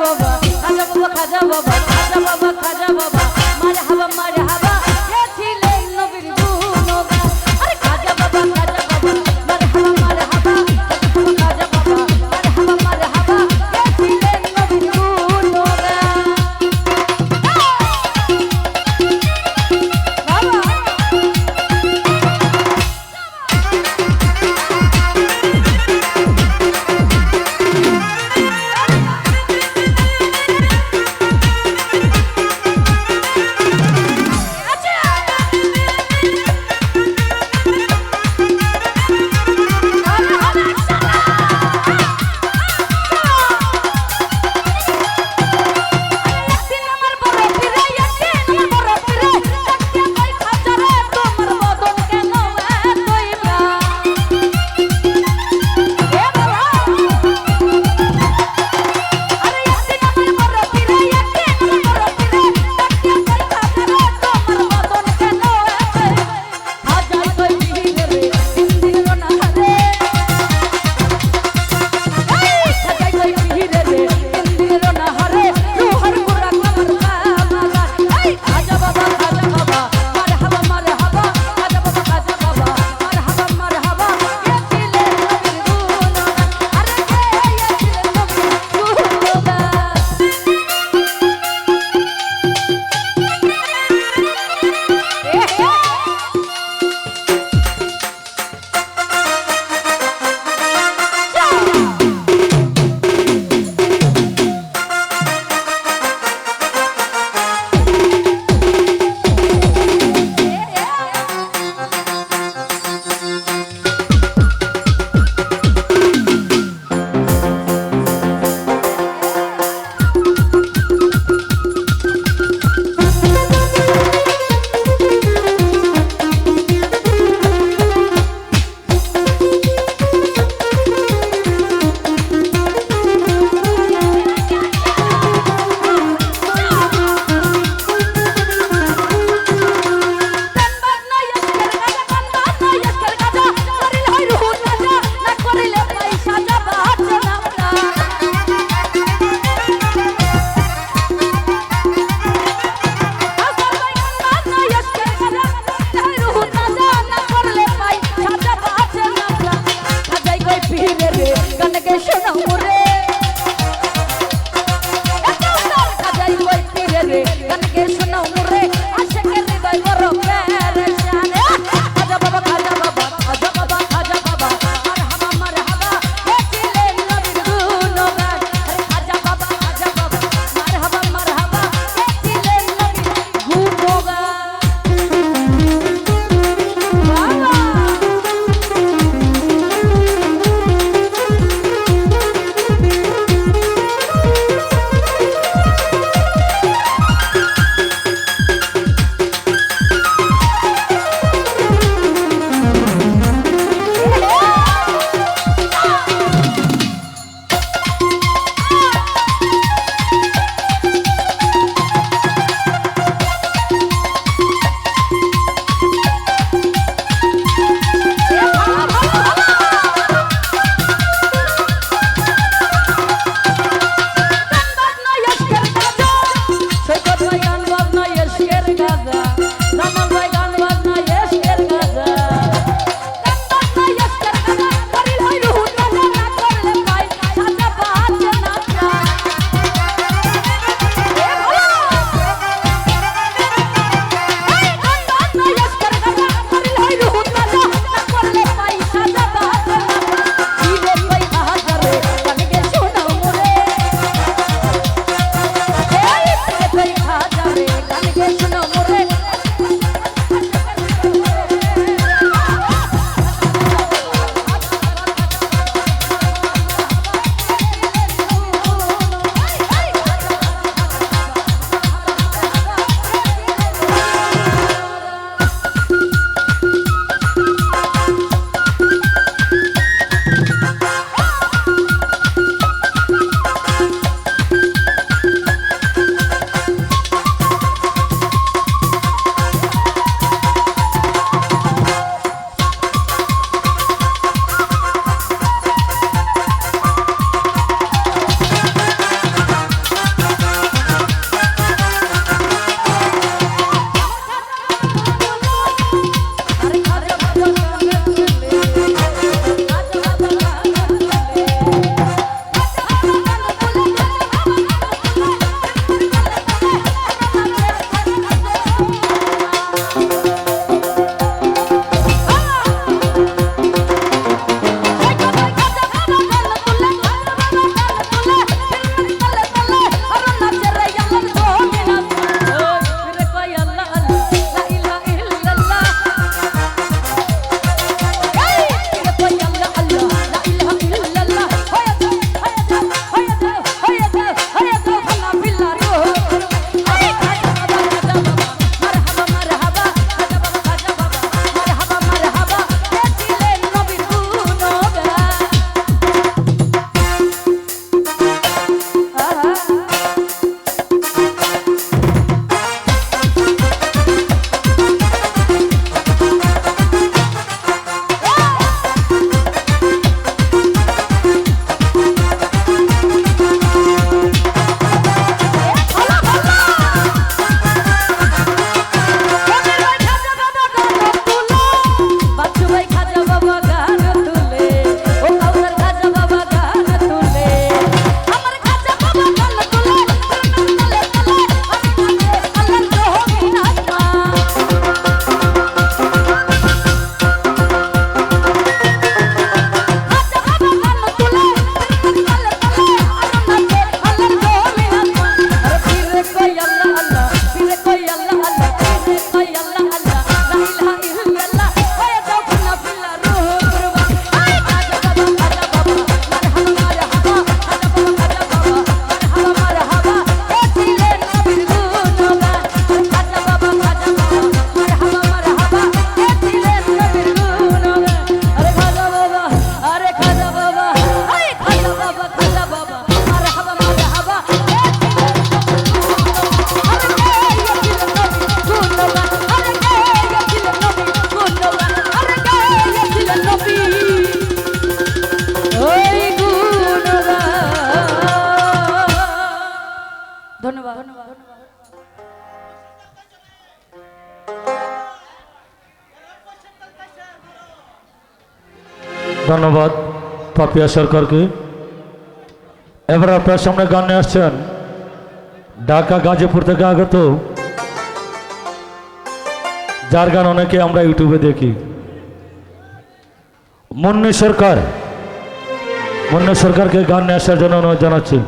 বাবা খাজা বাবা খাজা বাবা খাজা বাবা। 社长我 ধন্যবাদ পাপিয়া সরকারকে। এবার আপনার সামনে গান নিয়ে আসছেন। ঢাকা, গাজীপুর থেকে আগত। যার গান অনেকে আমরা ইউটিউবে দেখি। মুন্নি সরকার। মুন্নি সরকারকে গান নিয়ে আসার জন্য অনুরোধ জানাচ্ছি।